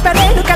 అంత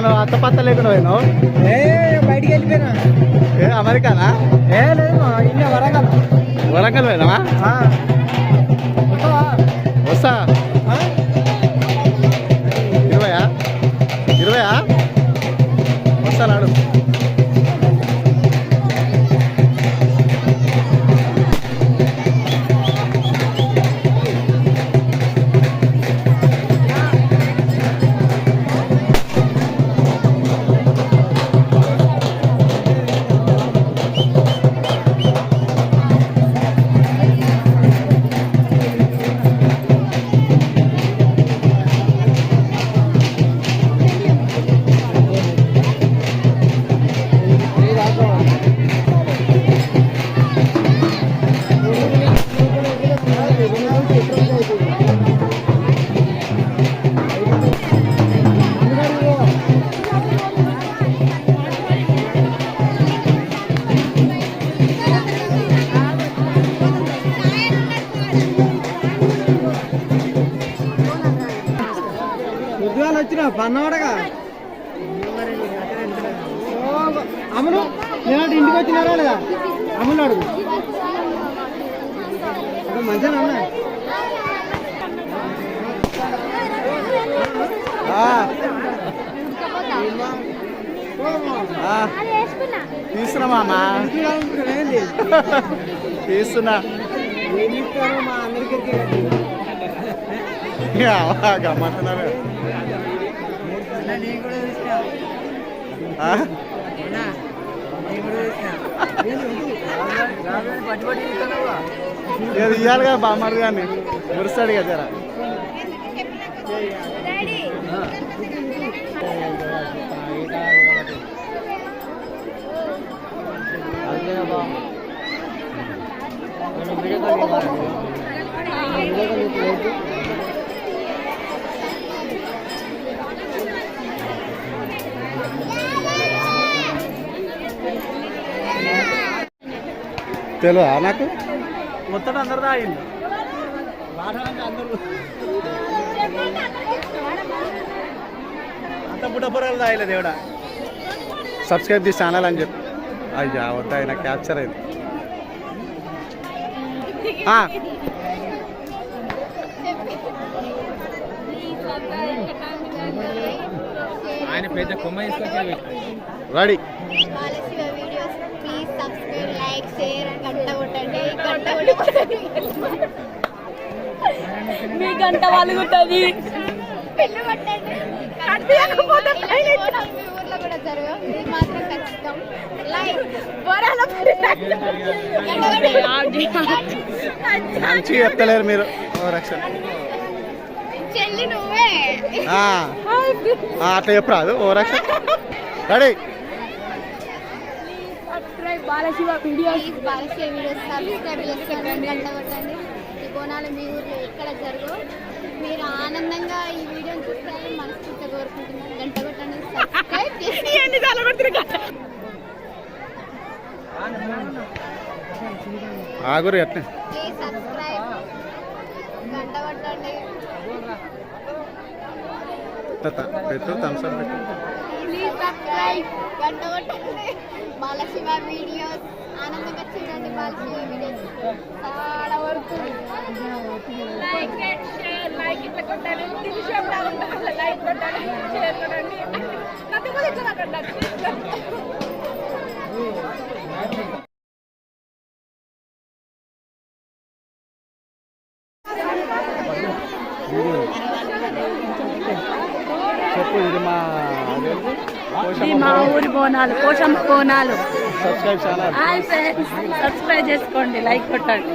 నువ్వు అత్త పత్త లేకుండా పోయినావు? బయటికి వెళ్ళిపోయినా. అమెరికానా? ఏ లేదు ఇంకా వరంగల్. వరంగల్ పోయినావా? అమ్ములు నేను ఇంటికి వచ్చినారా లేదా అమ్ములు అడుగు. మంచిగా ఉన్నా. ఆ. తీస్తున్నా మామ. ఏంది తీస్తున్నా ఏం ఇస్తారో మా అందరికి గమ్మంటున్నారు నేను కూడా ఏది ఇవ్వాలి కదా కానీ మురుస్తాడు కదా జరా తెలుసా నాకు? మొత్తం అందరు అంత బుడ్డపురాలు తాగలే దేవుడా సబ్స్క్రైబ్ చేసి ఛానల్ అని చెప్పి. అయ్యా వద్ద ఆయన క్యాప్చర్ అయింది. ఆయన పెద్ద కొమ్మ తీసుకొచ్చి రెడీ సబ్స్క్రైబ్ లైక్ షేర్ గంట కొట్టండి. గంట కొట్టండి. మీ గంట వలుగుతుంది. పెళ్ళి కొట్టండి. వెళ్ళిపోవడం మీ ఊర్లో కూడా జరగదు ఇది మాత్రం ఖచ్చితం. లైక్ మంచిగా చెప్తలేరు మీరు. రక్షణ చెల్లి నువ్వే. అట్లా చెప్పరాదు. ఓ రక్షణ ready. Balashiva videos Balashiva videos subscribe చేసుకోండి గంట కొట్టండి. ఈ బోనాలు మీ ఊర్లో ఎక్కడ జరగవు. మీరు ఆనందంగా ఈ వీడియోని చూస్తారని మనస్ఫూర్తిగా కోరుకుంటున్నాను. గంట కొట్టండి సబ్స్క్రైబ్ చేసుకోండి ఆగురు ఎట్లా ప్లీజ్ సబ్స్క్రైబ్ గంట కొట్టండి. పెట్టు థమ్స్అప్ పెట్టు. సబ్స్క్రైబ్ గంట కొట్టండి. బాలశివ వీడియోస్ ఆనందంగా చూడండి బాలశివ వీడియోస్ చాలా వరకు. లైక్ షేర్ లైక్ ఇట్లా కొట్టాలి. లైక్ కొట్టాలి షేర్ కొట్టండి. నన్ను కూడా కొట్టండి. చెప్పు ఇది మా? ఇది మా ఊరి Bonalu Poshamma Bonalu. Hi friends subscribe చేసుకోండి లైక్ కొట్టండి.